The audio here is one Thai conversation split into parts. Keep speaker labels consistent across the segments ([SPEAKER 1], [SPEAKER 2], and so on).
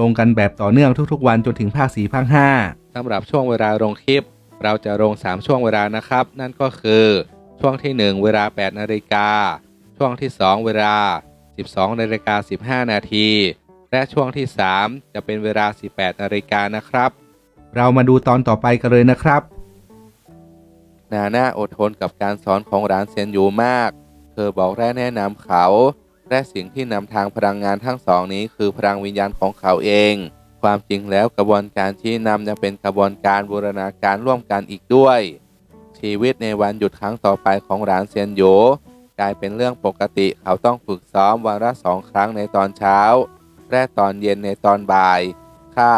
[SPEAKER 1] ลงกันแบบต่อเนื่องทุกๆ วันจนถึงภาค4ภาค5สำหรับช่วงเวลาลงคลิป เราจะลง 3 ช่วงเวลานะครับ นั่นก็คือช่วงที่ 1 เวลา 8 นาฬิกา ช่วงที่ 2 เวลา 12 นาฬิกา 15 นาที และช่วงที่ 3 จะเป็นเวลา 18 นาฬิกานะครับ เรามาดูตอนต่อไปกันเลยนะครับ นาน่าอดทนกับการสอนของร้านเซียนอยู่มาก เธอบอกและแนะนำเขา และสิ่งที่นำทางพลังงานทั้งสองนี้ คือพลังวิญญาณของเขาเอง ความจริงแล้วกระบวนการชี้นำยังเป็นกระบวนการบูรณาการร่วมกันอีกด้วย ชีวิตในวันหยุดครั้งต่อไปของร้านเซียนโยกลายเป็นเรื่องปกติเขาต้องฝึกซ้อมวันละสองครั้งในตอนเช้า และตอนเย็นในตอนบ่ายข้า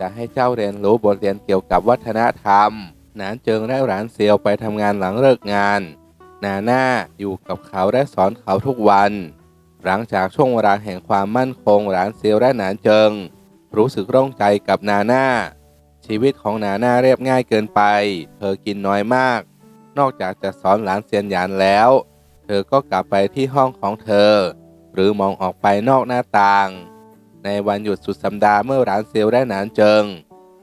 [SPEAKER 1] จะให้เจ้าเรียนรู้บทเรียนเกี่ยวกับวัฒนธรรมหนานเจิงและหลานเซียวไปทำงานหลังเลิกงาน นาน่าอยู่กับเขาและสอนเขาทุกวัน หลังจากช่วงเวลาแห่งความมั่นคงหลานเซียวและหนานเจิง รู้สึกร่องใจกับนาหน่าชีวิตของนาหน่าเรียบง่ายเกินไป เธอกินน้อยมาก นอกจากจะสอนหลานเซียนหยานแล้ว เธอก็กลับไปที่ห้องของเธอ หรือมองออกไปนอกหน้าต่าง ในวันหยุดสุดสัปดาห์เมื่อหลานเซียวและหนานเจิง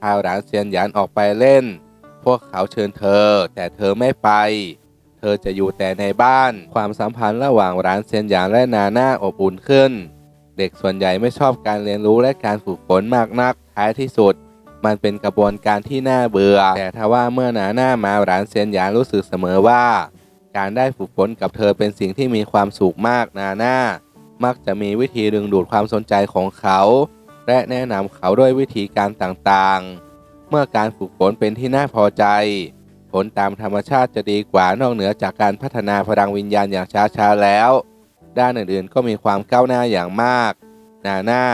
[SPEAKER 1] พาหลานเซียนหยานออกไปเล่น พวกเขาเชิญเธอแต่เธอไม่ไป ธอจะอยู่แต่ในบ้าน ความสัมพันธ์ระหว่างร้านเซียนหยางและนาน่าอบอุ่นขึ้น เด็กส่วนใหญ่ไม่ชอบการเรียนรู้และการฝึกฝนมากนัก ท้ายที่สุด มันเป็นกระบวนการที่น่าเบื่อ แต่ถ้าว่าเมื่อนาน่ามาร้านเซียนหยางรู้สึกเสมอว่า การได้ฝึกฝนกับเธอเป็นสิ่งที่มีความสุขมากนาน่ามักจะมีวิธีดึงดูดความสนใจของเขา และแนะนำเขาด้วยวิธีการต่างๆ เมื่อการฝึกฝนเป็นที่น่าพอใจ ลตามธรรมชาติจะดีกว่านอกเหนือจากการพัฒนาพลังวิญญาณอย่างช้าๆแล้ว ด้านอื่นๆก็มีความก้าวหน้าอย่างมาก นาน่า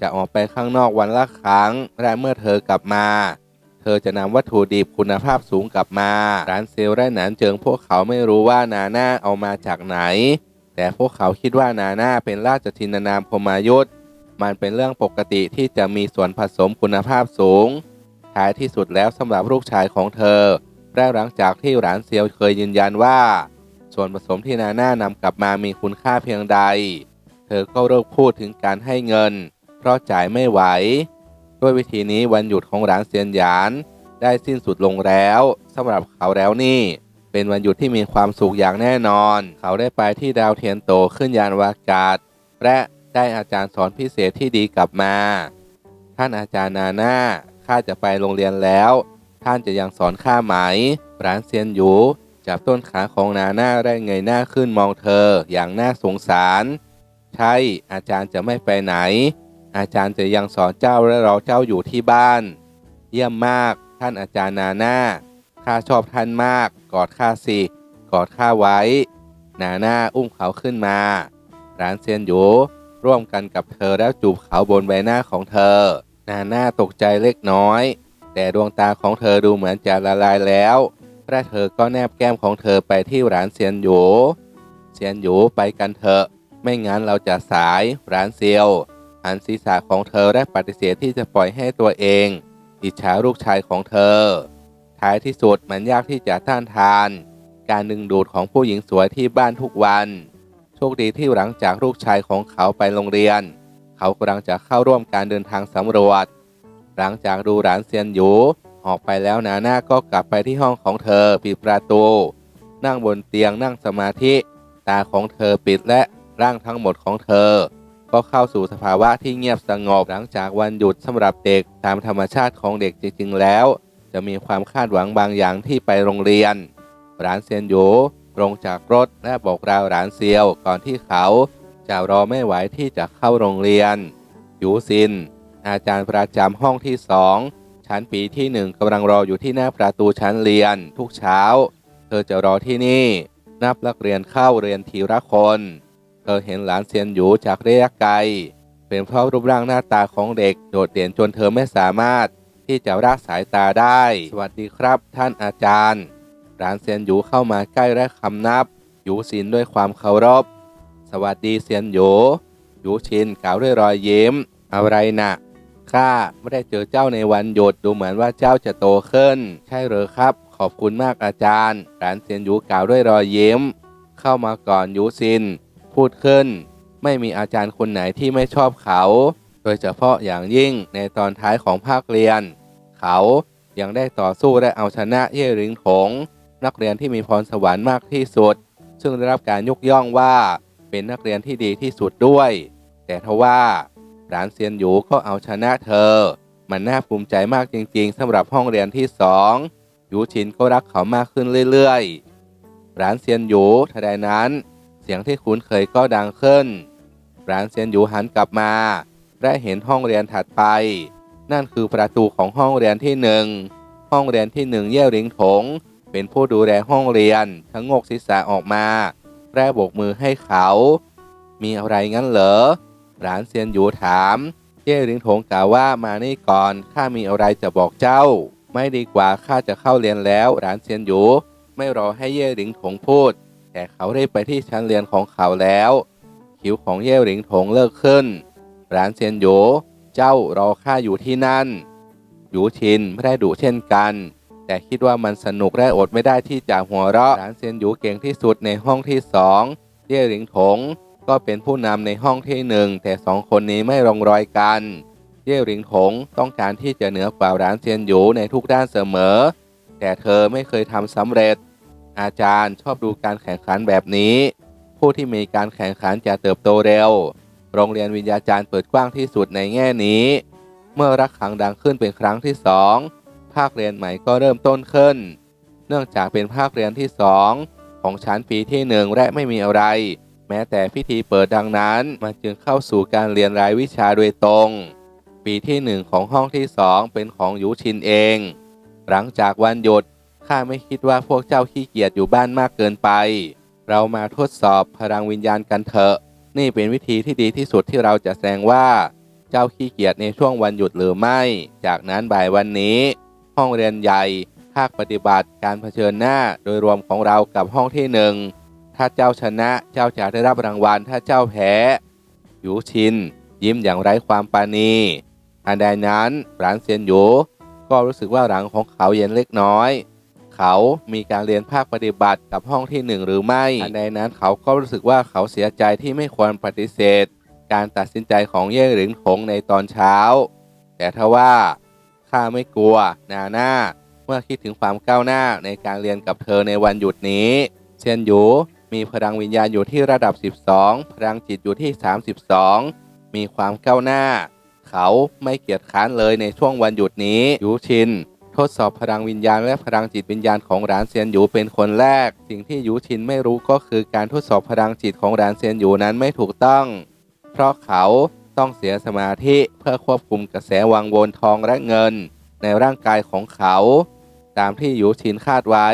[SPEAKER 1] จะออกไปข้างนอกวันละครั้ง และเมื่อเธอกลับมา เธอจะนำวัตถุดิบคุณภาพสูงกลับมา ร้านเซลล์และหนานเจิงพวกเขาไม่รู้ว่านาน่าเอามาจากไหน แต่พวกเขาคิดว่านาน่าเป็นราชทินนามพมายุทธมันเป็นเรื่องปกติที่จะมีส่วนผสมคุณภาพสูง ท้ายที่สุดแล้วสำหรับลูกชายของเธอ และหลังจากที่หลานเซียวเคยยืนยันว่า ส่วนผสมที่นาน่านำกลับมามีคุณค่าเพียงใด เธอก็เลิกพูดถึงการให้เงิน เพราะจ่ายไม่ไหว ด้วยวิธีนี้วันหยุดของหลานเซียนหยาน ได้สิ้นสุดลงแล้วสำหรับเขาแล้วนี่ เป็นวันหยุดที่มีความสุขอย่างแน่นอน เขาได้ไปที่ดาวเทียนโตขึ้นยานอวกาศ และได้อาจารย์สอนพิเศษที่ดีกลับมา ท่านอาจารย์นาน่าข้าจะไปโรงเรียนแล้ว ท่านจะยังสอนข้าไหม ร้านเซียนหยูจับต้นขาของนาหน่าได้เงยหน้าขึ้นมองเธออย่างน่าสงสาร ใช่ อาจารย์จะไม่ไปไหน อาจารย์จะยังสอนเจ้าและรอเจ้าอยู่ที่บ้าน เยี่ยมมาก ท่านอาจารย์นาหน่าข้าชอบท่านมาก กอดข้าสิ กอดข้าไว้ นาหน่าอุ้มเขาขึ้นมา ร้านเซียนหยูร่วมกันกับเธอแล้วจูบเขาบนใบหน้าของเธอ นาหน่าตกใจเล็กน้อย แต่ดวงตาของเธอดูเหมือนจะละลายแล้วและเธอก็แนบแก้มของเธอไปที่ร้านเซียนหยู เซียนหยูไปกันเถอะ ไม่งั้นเราจะสายร้านเซียวหันศีรษะของเธอและปฏิเสธที่จะปล่อยให้ตัวเอง อิจฉาลูกชายของเธอ ท้ายที่สุดมันยากที่จะต้านทาน การดึงดูดของผู้หญิงสวยที่บ้านทุกวัน โชคดีที่หลังจากลูกชายของเขาไปโรงเรียน เขากำลังจะเข้าร่วมการเดินทางสำรวจ หลังจากดูร้านเซียนหยูออกไปแล้วนาน่าก็กลับไปที่ห้องของเธอปิดประตู นั่งบนเตียงนั่งสมาธิ ตาของเธอปิดและร่างทั้งหมดของเธอ ก็เข้าสู่สภาวะที่เงียบสงบหลังจากวันหยุดสำหรับเด็กตามธรรมชาติของเด็กจริงๆแล้ว จะมีความคาดหวังบางอย่างที่ไปโรงเรียนร้านเซียนหยูลงจากรถและบอกราวร้านเซียวก่อนที่เขาจะรอไม่ไหวที่จะเข้าโรงเรียนหยูซิน อาจารย์ประจำห้องที่สองชั้นปีที่หนึ่งกำลังรออยู่ที่หน้าประตูชั้นเรียน ทุกเช้า เธอจะรอที่นี่ นับนักเรียนเข้าเรียนทีละคน เธอเห็นหลานเซียนหยูจากระยะไกล เป็นเพราะรูปร่างหน้าตาของเด็กโดดเด่นจนเธอไม่สามารถที่จะรักสายตาได้ สวัสดีครับท่านอาจารย์ร้านเซียนหยูเข้ามาใกล้และคำนับ หยูซินด้วยความเคารพ สวัสดีเซียนหยูหยูชินกล่าวด้วยรอยยิ้ม อะไรนะ ข้าไม่ได้เจอเจ้าในวันหยุดดูเหมือนว่าเจ้าจะโตขึ้น ใช่หรือครับ ขอบคุณมากอาจารย์ร้านเซียนยูกล่าวด้วยรอยยิ้ม เข้ามาก่อนยูซิน พูดขึ้น ไม่มีอาจารย์คนไหนที่ไม่ชอบเขา โดยเฉพาะอย่างยิ่งในตอนท้ายของภาคเรียน เขายังได้ต่อสู้และเอาชนะเย่หริงถงนักเรียนที่มีพรสวรรค์มากที่สุด ซึ่งได้รับการยกย่องว่าเป็นนักเรียนที่ดีที่สุดด้วย แต่ทว่า หลานเซียนหยูก็เอาชนะเธอ มันน่าภูมิใจมากจริง ๆสำหรับห้องเรียนที่สองหยูชินก็รักเขามากขึ้นเรื่อยๆหลานเซียนหยูทันใดนั้น เสียงที่คุ้นเคยก็ดังขึ้นหลานเซียนหยูหันกลับมา และเห็นห้องเรียนถัดไป นั่นคือประตูของห้องเรียนที่หนึ่งห้องเรียนที่หนึ่งเย่หริงถง เป็นผู้ดูแลห้องเรียนทั้งงกศีรษะออกมาแร่โบกมือให้เขา มีอะไรงั้นเหรอ หลานเซียนหยูถาม เย่หริงถงกล่าวว่ามานี่ก่อนข้ามีอะไรจะบอกเจ้า ไม่ดีกว่าข้าจะเข้าเรียนแล้ว หลานเซียนหยูไม่รอให้เย่หริงถงพูด แต่เขาได้ไปที่ชั้นเรียนของเขาแล้ว คิ้วของเย่หริงถงเลิกขึ้น หลานเซียนหยูเจ้ารอข้าอยู่ที่นั่นหยูชินไม่ได้ดุเช่นกันแต่คิดว่ามันสนุกและอดไม่ได้ที่จะหัวเราะ หลานเซียนหยูเก่งที่สุดในห้องที่สองเย่หลิงถง ก็เป็นผู้นำในห้องที่หนึ่งแต่สองคนนี้ไม่ลงรอยกัน เย่หลิงถงต้องการที่จะเหนือกว่าหลานเซียนหยูในทุกด้านเสมอ แต่เธอไม่เคยทำสำเร็จ อาจารย์ชอบดูการแข่งขันแบบนี้ ผู้ที่มีการแข่งขันจะเติบโตเร็ว โรงเรียนวิญญาจารย์เปิดกว้างที่สุดในแง่นี้ เมื่อรักขังดังขึ้นเป็นครั้งที่สองภาคเรียนใหม่ก็เริ่มต้นขึ้น เนื่องจากเป็นภาคเรียนที่สองของชั้นปีที่หนึ่งและไม่มีอะไร แม้แต่พิธีเปิดดังนั้น มันจึงเข้าสู่การเรียนรายวิชาโดยตรง ปีที่หนึ่งของห้องที่สองเป็นของยูชินเอง หลังจากวันหยุดข้าไม่คิดว่าพวกเจ้าขี้เกียจอยู่บ้านมากเกินไป เรามาทดสอบพลังวิญญาณกันเถอะ นี่เป็นวิธีที่ดีที่สุดที่เราจะแสดงว่า เจ้าขี้เกียจในช่วงวันหยุดหรือไม่ จากนั้นบ่ายวันนี้ ห้องเรียนใหญ่ภาคปฏิบัติการเผชิญหน้าโดยรวมของเรากับห้องที่หนึ่ง ถ้าเจ้าชนะเจ้าจะได้รับรางวัล ถ้าเจ้าแพ้หยูชิน ยิ้มอย่างไร้ความปราณีอันใดนั้นหลานเซียนหยูก็รู้สึกว่าหลังของเขาเย็นเล็กน้อย เขามีการเรียนภาคปฏิบัติกับห้องที่หนึ่งหรือไม่อันใดนั้นเขาก็รู้สึกว่าเขาเสียใจที่ไม่ควรปฏิเสธ การตัดสินใจของเย่หลิงถงในตอนเช้า แต่ทว่าข้าไม่กลัว นาหน้า เมื่อคิดถึงความก้าวหน้าในการเรียนกับเธอในวันหยุดนี้ เซียนหยู มีพลังวิญญาณอยู่ที่ระดับ 12 พลังจิตอยู่ที่ 32 มีความก้าวหน้า เขาไม่เกียจค้านเลยในช่วงวันหยุดนี้ยูชิน ทดสอบพลังวิญญาณและพลังจิตวิญญาณของหลานเซียนหยูเป็นคนแรก สิ่งที่ยูชินไม่รู้ก็คือการทดสอบพลังจิตของหลานเซียนหยูนั้นไม่ถูกต้อง เพราะเขาต้องเสียสมาธิเพื่อควบคุมกระแสวังวนทองและเงิน ในร่างกายของเขา ตามที่ยูชินคาดไว้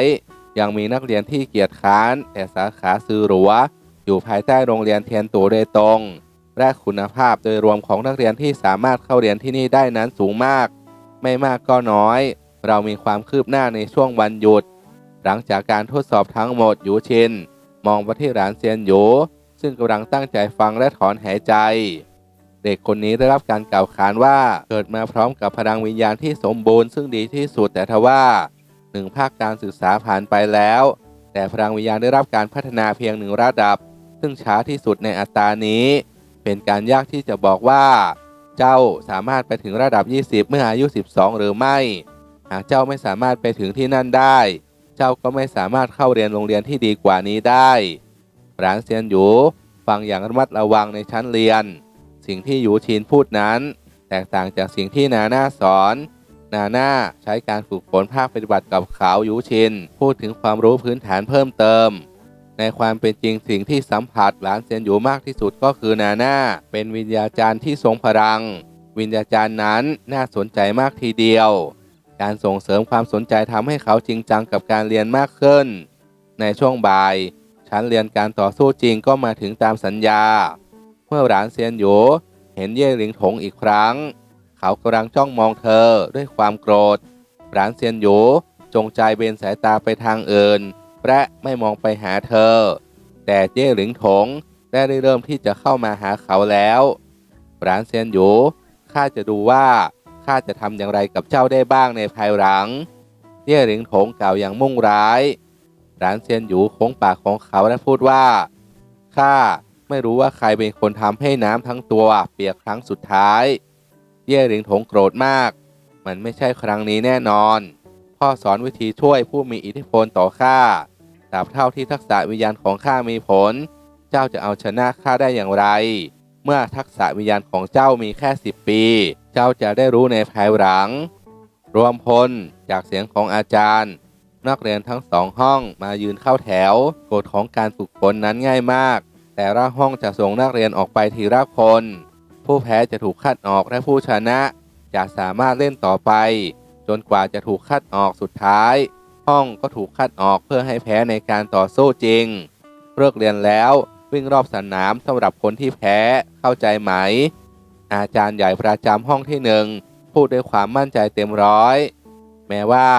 [SPEAKER 1] ยังมีนักเรียนที่เกียจค้านแต่สาขาซือหรัวอยู่ภายใต้โรงเรียนเทียนตูโดตง และคุณภาพโดยรวมของนักเรียนที่สามารถเข้าเรียนที่นี่ได้นั้นสูงมาก ไม่มากก็น้อย เรามีความคืบหน้าในช่วงวันหยุด หลังจากการทดสอบทั้งหมดหยูชิน มองไปที่หลานเซียนหยูซึ่งกำลังตั้งใจฟังและถอนหายใจ เด็กคนนี้ได้รับการกล่าวขานว่าเกิดมาพร้อมกับพลังวิญญาณที่สมบูรณ์ซึ่งดีที่สุดแต่ทว่า หนึ่งภาคการศึกษาผ่านไปแล้ว แต่พลังวิญญาณได้รับการพัฒนาเพียงหนึ่งระดับ ซึ่งช้าที่สุดในอัตรานี้ เป็นการยากที่จะบอกว่า เจ้าสามารถไปถึงระดับ 20 เมื่ออายุ 12 หรือไม่ หากเจ้าไม่สามารถไปถึงที่นั่นได้ เจ้าก็ไม่สามารถเข้าเรียนโรงเรียนที่ดีกว่านี้ได้หลานเซียนหยูฟังอย่างระมัดระวังในชั้นเรียน สิ่งที่หยูชินพูดนั้น แตกต่างจากสิ่งที่นาหน่าสอน นาหน่าใช้การฝึกฝนภาคปฏิบัติกับเขายูชิน พูดถึงความรู้พื้นฐานเพิ่มเติม ในความเป็นจริงสิ่งที่สัมผัสหลานเซียนหยูมากที่สุดก็คือนาหน่าเป็นวิญญาจารย์ที่ทรงพลัง วิญญาจารย์นั้นน่าสนใจมากทีเดียว การส่งเสริมความสนใจทำให้เขาจริงจังกับการเรียนมากขึ้น ในช่วงบ่ายชั้นเรียนการต่อสู้จริงก็มาถึงตามสัญญา เมื่อหลานเซียนหยูเห็นเย่หลิงถงอีกครั้ง เขากำลังจ้องมองเธอด้วยความโกรธ หลานเซียนหยูจงใจเบนสายตาไปทางอื่น และไม่มองไปหาเธอ แต่เย่หลิงถงได้เริ่มที่จะเข้ามาหาเขาแล้วหลานเซียนหยูข้าจะดูว่าข้าจะทำอย่างไรกับเจ้าได้บ้างในภายหลัง เย่หลิงถงกล่าวอย่างมุ่งร้ายหลานเซียนหยูโค้งปากของเขาและพูดว่าข้าไม่รู้ว่าใครเป็นคนทำให้น้ำทั้งตัวเปียกครั้งสุดท้าย ย่หลิงถงโกรธมาก มันไม่ใช่ครั้งนี้แน่นอน พ่อสอนวิธีช่วยผู้มีอิทธิพลต่อข้าตราบเท่าที่ทักษะวิญญาณของข้ามีผล เจ้าจะเอาชนะข้าได้อย่างไร เมื่อทักษะวิญญาณของเจ้ามีแค่สิบปี เจ้าจะได้รู้ในภายหลัง รวมพลจากเสียงของอาจารย์ นักเรียนทั้งสองห้องมายืนเข้าแถว กฎของการฝึกฝนนั้นง่ายมาก แต่ละห้องจะส่งนักเรียนออกไปทีละคน ผู้แพ้จะถูกคัดออกและผู้ชนะ จะสามารถเล่นต่อไป จนกว่าจะถูกคัดออกสุดท้าย ห้องก็ถูกคัดออกเพื่อให้แพ้ในการต่อสู้จริงเลิกเรียนแล้ววิ่งรอบสนามสำหรับคนที่แพ้เข้าใจไหม อาจารย์ใหญ่ประจำห้องที่หนึ่งพูดด้วยความมั่นใจเต็มร้อย แม้ว่า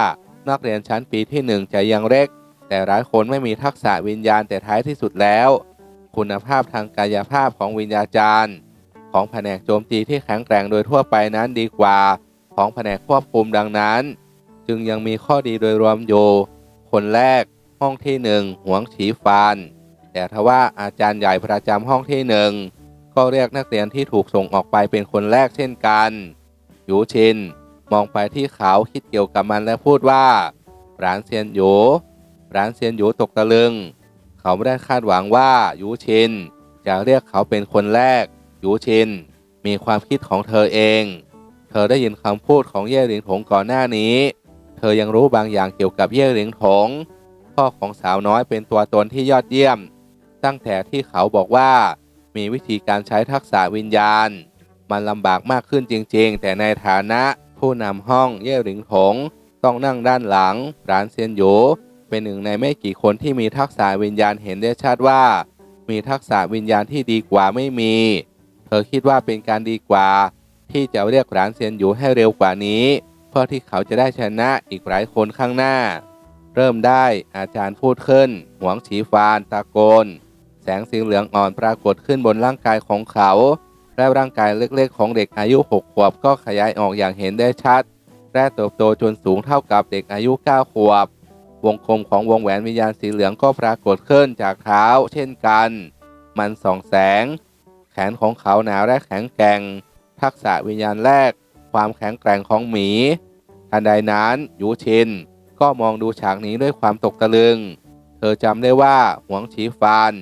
[SPEAKER 1] นักเรียนชั้นปีที่หนึ่งจะยังเล็ก แต่หลายคนไม่มีทักษะวิญญาณแต่ท้ายที่สุดแล้ว คุณภาพทางกายภาพของวิญญาจารย์ ของแผนกโจมตีที่แข็งแกร่งโดยทั่วไปนั้นดีกว่าของแผนกควบคุมดังนั้น จึงยังมีข้อดีโดยรวมอยู่คนแรกห้องที่หนึ่งหวงฉีฟานแต่ทว่าอาจารย์ใหญ่ประจำห้องที่หนึ่งก็เรียกนักเรียนที่ถูกส่งออกไปเป็นคนแรกเช่นกันหยูชินมองไปที่เขาคิดเกี่ยวกับมันและพูดว่าร้านเซียนหยูร้านเซียนหยูตกตะลึง เขาไม่ได้คาดหวังว่าหยูชินจะเรียกเขาเป็นคนแรก ยูชิน มีความคิดของเธอเอง เธอได้ยินคำพูดของเย่หลิงถงก่อนหน้านี้ เธอยังรู้บางอย่างเกี่ยวกับเย่หลิงถง พ่อของสาวน้อยเป็นตัวตนที่ยอดเยี่ยม ตั้งแต่ที่เขาบอกว่า มีวิธีการใช้ทักษะวิญญาณ มันลำบากมากขึ้นจริง ๆ แต่ในฐานะผู้นำห้องเย่หลิงถง ต้องนั่งด้านหลังร้านเซียนหยูเป็นหนึ่งในไม่กี่คนที่มีทักษะวิญญาณเห็นได้ชัดว่า มีทักษะวิญญาณที่ดีกว่าไม่มี อคิดว่าเป็นการดีกว่า ที่จะเรียกร้านเซียนหยูให้เร็วกว่านี้ เพื่อที่เขาจะได้ชนะอีกหลายคนข้างหน้า เริ่มได้อาจารย์พูดขึ้น หวงฉีฟานตะโกน แสงสีเหลืองอ่อนปรากฏขึ้นบนร่างกายของเขา และร่างกายเล็กๆ ของเด็กอายุ 6 ขวบก็ขยายออกอย่างเห็นได้ชัด และเติบโตจนสูงเท่ากับเด็กอายุ 9 ขวบ วงกลมของวงแหวนวิญญาณสีเหลืองก็ปรากฏขึ้นจากเท้า เช่นกัน มันส่องแสง แขนของเขาหนาและแข็งแกร่ง ทักษะวิญญาณแรก ความแข็งแกร่งของหมี ทันใดนั้นยูชิน ก็มองดูฉากนี้ด้วยความตกตะลึง เธอจำได้ว่าหวงฉีฟาน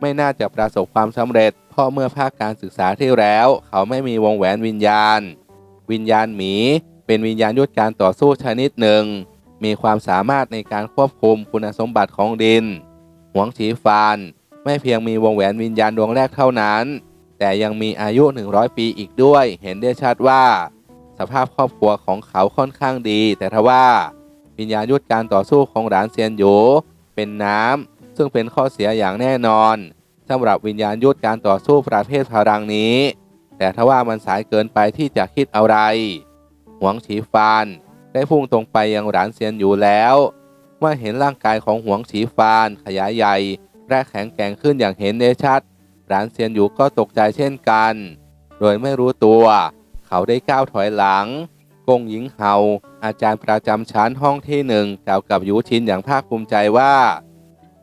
[SPEAKER 1] ไม่น่าจะประสบความสำเร็จ เพราะเมื่อภาคการศึกษาที่แล้ว เขาไม่มีวงแหวนวิญญาณ วิญญาณหมี เป็นวิญญาณยุทธการต่อสู้ชนิดหนึ่ง มีความสามารถในการควบคุมคุณสมบัติของดิน หวงฉีฟาน ไม่เพียงมีวงแหวนวิญญาณดวงแรกเท่านั้น แต่ยังมีอายุ 100 ปีอีกด้วย เห็นได้ชัดว่า สภาพครอบครัวของเขาค่อนข้างดี แต่ทว่าวิญญาณยุทธการต่อสู้ของหลานเซียนหยูเป็นน้ำซึ่งเป็นข้อเสียอย่างแน่นอนสำหรับวิญญาณยุทธการต่อสู้ประเภทพลังนี้ แต่ทว่ามันสายเกินไปที่จะคิดอะไร หวงฉีฟานได้พุ่งตรงไปยังหลานเซียนอยู่แล้วเมื่อเห็นร่างกายของหวงฉีฟานขยายใหญ่และแข็งแกร่งขึ้นอย่างเห็นได้ชัด หลานเซียนอยู่ก็ตกใจเช่นกัน โดยไม่รู้ตัว เขาได้ก้าวถอยหลัง กงหญิงเฮาอาจารย์ประจำชั้นห้องที่หนึ่งกล่าวกับหยูชินอย่างภาคภูมิใจว่า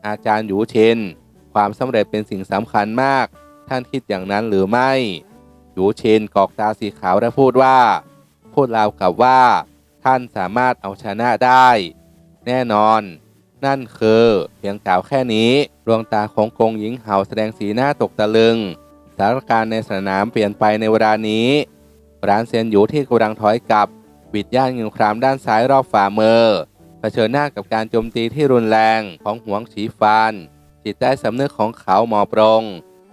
[SPEAKER 1] อาจารย์หยูชินความสำเร็จเป็นสิ่งสำคัญมาก ท่านคิดอย่างนั้นหรือไม่ หยูชินกอกตาสีขาวและพูดว่า พูดราวกับว่า ท่านสามารถเอาชนะได้ แน่นอน นั่นคือเพียงกล่าวแค่นี้ดวงตาของกงหญิงเห่าแสดงสีหน้าตกตะลึงสถานการณ์ในสนามเปลี่ยนไปในเวลานี้ ร้านเซียนหยูที่กำลังถอยกลับบิดย่านเงินครามด้านซ้ายรอบฝ่ามือเผชิญหน้ากับการโจมตีที่รุนแรงของหวงฉีฟานจิตใต้สำนึกของเขาหมอบลง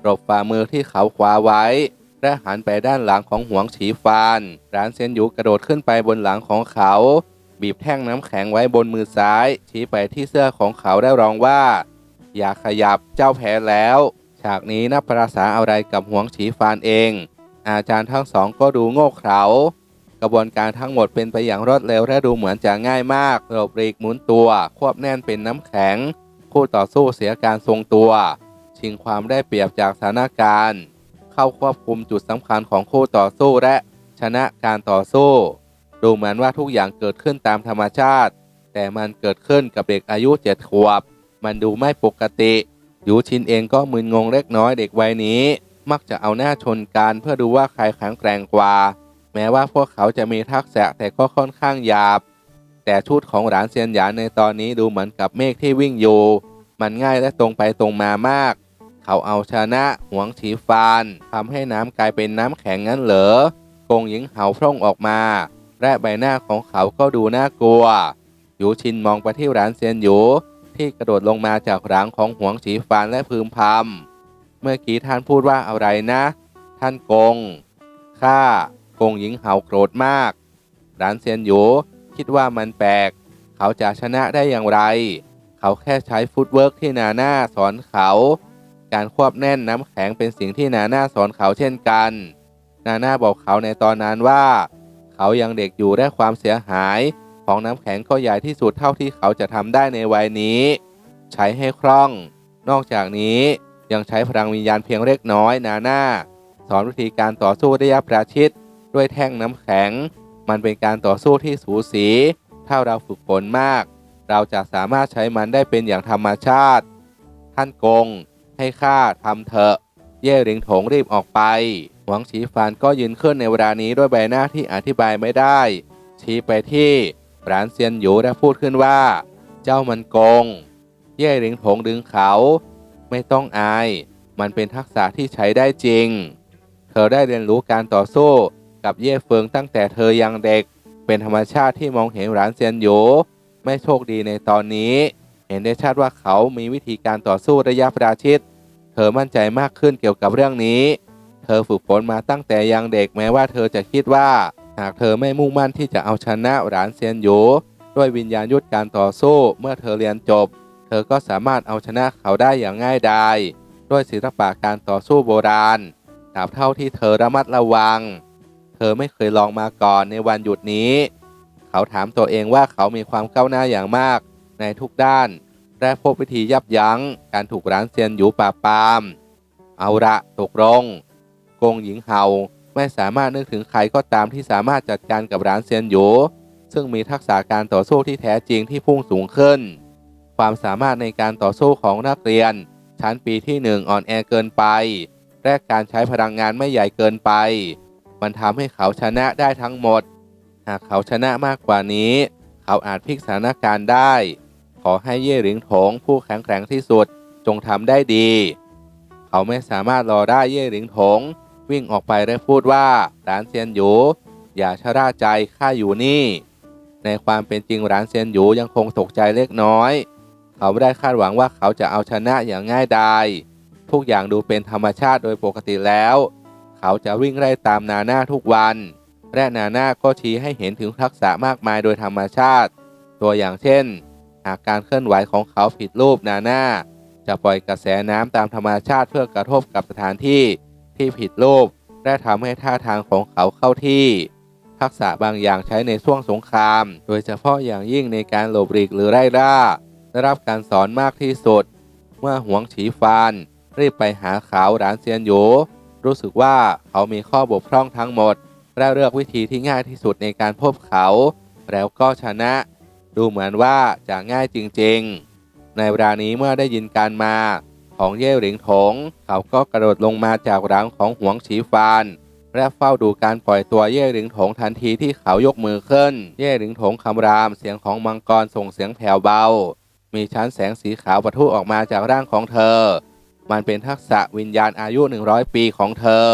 [SPEAKER 1] หลบฝ่ามือที่เขาคว้าไว้และหันไปด้านหลังของหวงฉีฟานร้านเซียนหยูกระโดดขึ้นไปบนหลังของเขา บีบแท่งน้ำแข็งไว้บนมือซ้าย ชี้ไปที่เสื้อของเขาได้ร้องว่า อย่าขยับเจ้าแพ้แล้ว ฉากนี้นับภาษาอะไรกับหวงฉีฟานเอง อาจารย์ทั้งสองก็ดูโง่เขลากระบวนการทั้งหมดเป็นไปอย่างรวดเร็วและดูเหมือนจะง่ายมากหลบหลีกหมุนตัว ควบแน่นเป็นน้ำแข็ง คู่ต่อสู้เสียการทรงตัว ชิงความได้เปรียบจากสถานการณ์ เข้าควบคุมจุดสำคัญของคู่ต่อสู้และชนะการต่อสู้ ดูเหมือนว่าทุกอย่างเกิดขึ้นตามธรรมชาติ แต่มันเกิดขึ้นกับเด็กอายุเจ็ดขวบ มันดูไม่ปกติยูชินเองก็มึนงงเล็กน้อยเด็กวัยนี้ มักจะเอาหน้าชนกันเพื่อดูว่าใครแข็งแกร่งกว่า แม้ว่าพวกเขาจะมีทักษะแต่ก็ค่อนข้างหยาบ แต่ชุดของหลานเซียนหยานในตอนนี้ดูเหมือนกับเมฆที่วิ่งอยู่ มันง่ายและตรงไปตรงมามาก เขาเอาชนะหวงฉีฟานทำให้น้ำกลายเป็นน้ำแข็งงั้นเหรอกงหญิงเห่าพร่งออกมา และใบหน้าของเขาก็ดูน่ากลัว หยูชินมองไปที่หลานเซียนหยูที่กระโดดลงมาจากหลังของหวงฉีฟานและพึมพำเมื่อกี้ท่านพูดว่าอะไรนะ ท่านกง ข้ากงหญิงเห่าโกรธมากหลานเซียนหยูคิดว่ามันแปลก เขาจะชนะได้อย่างไร เขาแค่ใช้ฟุตเวิร์กที่นาน่าสอนเขา การควบแน่นน้ำแข็งเป็นสิ่งที่นาน่าสอนเขาเช่นกัน นาน่าบอกเขาในตอนนั้นว่า เขายังเด็กอยู่และความเสียหายของน้ำแข็งก็ใหญ่ที่สุดเท่าที่เขาจะทำได้ในวัยนี้ ใช้ให้คล่อง นอกจากนี้ยังใช้พลังวิญญาณเพียงเล็กน้อยนาหน่าสอนวิธีการต่อสู้ระยะประชิดด้วยแท่งน้ำแข็ง มันเป็นการต่อสู้ที่สูสี ถ้าเราฝึกฝนมาก เราจะสามารถใช้มันได้เป็นอย่างธรรมชาติ ท่านกง ให้ข้าทำเถอะ เย่หลิงถงรีบออกไป หวังฉีฟานก็ยืนขึ้นในเวลานี้ด้วยใบหน้าที่อธิบายไม่ได้ ชี้ไปที่ร้านเซียนหยูและพูดขึ้นว่า เจ้ามันโกง เย่หลิงถงดึงเขา ไม่ต้องอาย มันเป็นทักษะที่ใช้ได้จริง เธอได้เรียนรู้การต่อสู้กับเย่เฟิงตั้งแต่เธอยังเด็ก เป็นธรรมชาติที่มองเห็นร้านเซียนหยูไม่โชคดีในตอนนี้ เห็นได้ชัดว่าเขามีวิธีการต่อสู้ระยะประชิดเธอมั่นใจมากขึ้นเกี่ยวกับเรื่องนี้ เธอฝึกฝนมาตั้งแต่ยังเด็กแม้ว่าเธอจะคิดว่า หากเธอไม่มุ่งมั่นที่จะเอาชนะหลานเซียนหยูด้วยวิญญาณยุทธการต่อสู้เมื่อเธอเรียนจบ เธอก็สามารถเอาชนะเขาได้อย่างง่ายดายด้วยศิลปะการต่อสู้โบราณตราบเท่าที่เธอระมัดระวัง เธอไม่เคยลองมาก่อนในวันหยุดนี้ เขาถามตัวเองว่าเขามีความก้าวหน้าอย่างมากในทุกด้านและพบวิธียับยั้งการถูกร้านเซียนหยูปราบปราม เอาละตกลง งหญิงเฮาไม่สามารถนึกถึงใครก็ตามที่สามารถจัดการกับร้านเซียนหยูซึ่งมีทักษะการต่อสู้ที่แท้จริงที่พุ่งสูงขึ้น ความสามารถในการต่อสู้ของนักเรียน ชั้นปีที่หนึ่งอ่อนแอเกินไป และการใช้พลังงานไม่ใหญ่เกินไป มันทำให้เขาชนะได้ทั้งหมด หากเขาชนะมากกว่านี้ เขาอาจพลิกสถานการณ์ได้ ขอให้เย่หลิงถงผู้แข็งแกร่งที่สุดจงทำได้ดี เขาไม่สามารถรอได้เย่หลิงถง วิ่งออกไปและพูดว่าร้านเซียนหยูอย่าชะล่าใจข้าอยู่นี่ ในความเป็นจริงร้านเซียนหยูยังคงตกใจเล็กน้อย เขาไม่ได้คาดหวังว่าเขาจะเอาชนะอย่างง่ายดายทุกอย่างดูเป็นธรรมชาติโดยปกติแล้ว เขาจะวิ่งไล่ตามนาหน่าทุกวัน และนาหน่าก็ชี้ให้เห็นถึงทักษะมากมายโดยธรรมชาติ ตัวอย่างเช่น หากการเคลื่อนไหวของเขาผิดรูปนาหน่าจะปล่อยกระแสน้ำตามธรรมชาติเพื่อกระทบกับสถานที่ ที่ผิดรูปและทำให้ท่าทางของเขาเข้าที่ ทักษะบางอย่างใช้ในช่วงสงคราม โดยเฉพาะอย่างยิ่งในการหลบหลีกหรือไล่ล่าได้รับการสอนมากที่สุด เมื่อหวงฉีฟานรีบไปหาเขาหลานเซียนโยรู้สึกว่าเขามีข้อบกพร่องทั้งหมด และเลือกวิธีที่ง่ายที่สุดในการพบเขา แล้วก็ชนะ ดูเหมือนว่าจะง่ายจริงๆ ในเวลานี้เมื่อได้ยินการมา ของเย่หลิงถง เขาก็กระโดดลงมาจากหลังของหวงฉีฟานและเฝ้าดูการปล่อยตัวเย่หลิงถงทันทีที่เขายกมือขึ้น เย่หลิงถงคำรามเสียงของมังกรส่งเสียงแผ่วเบา มีชั้นแสงสีขาวประทุออกมาจากร่างของเธอ มันเป็นทักษะวิญญาณอายุ 100 ปีของเธอ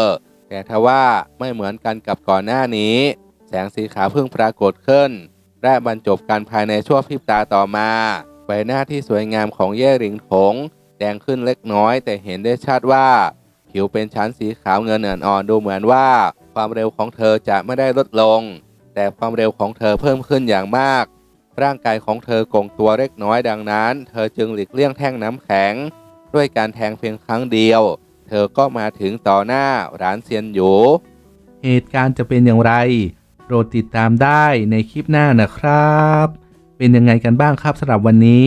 [SPEAKER 1] แต่ทว่าไม่เหมือนกันกับก่อนหน้านี้ แสงสีขาวเพิ่งปรากฏขึ้น และบรรจบกันภายในช่วงพริบตาต่อมา ใบหน้าที่สวยงามของเย่หลิงถง ดงขึ้นเล็กน้อย แต่เห็นได้ชัดว่า ผิวเป็นชั้นสีขาวเงินอ่อนๆดูเหมือนว่า ความเร็วของเธอจะไม่ได้ลดลง แต่ความเร็วของเธอเพิ่มขึ้นอย่างมาก ร่างกายของเธอโก่งตัวเล็กน้อยดังนั้น เธอจึงหลีกเลี่ยงแท่งน้ำแข็ง ด้วยการแทงเพียงครั้งเดียว เธอก็มาถึงต่อหน้าร้านเซียนหยูเหตุการณ์จะเป็นอย่างไรโปรดติดตามได้ในคลิปหน้านะครับ เป็นยังไงกันบ้างครับสำหรับวันนี้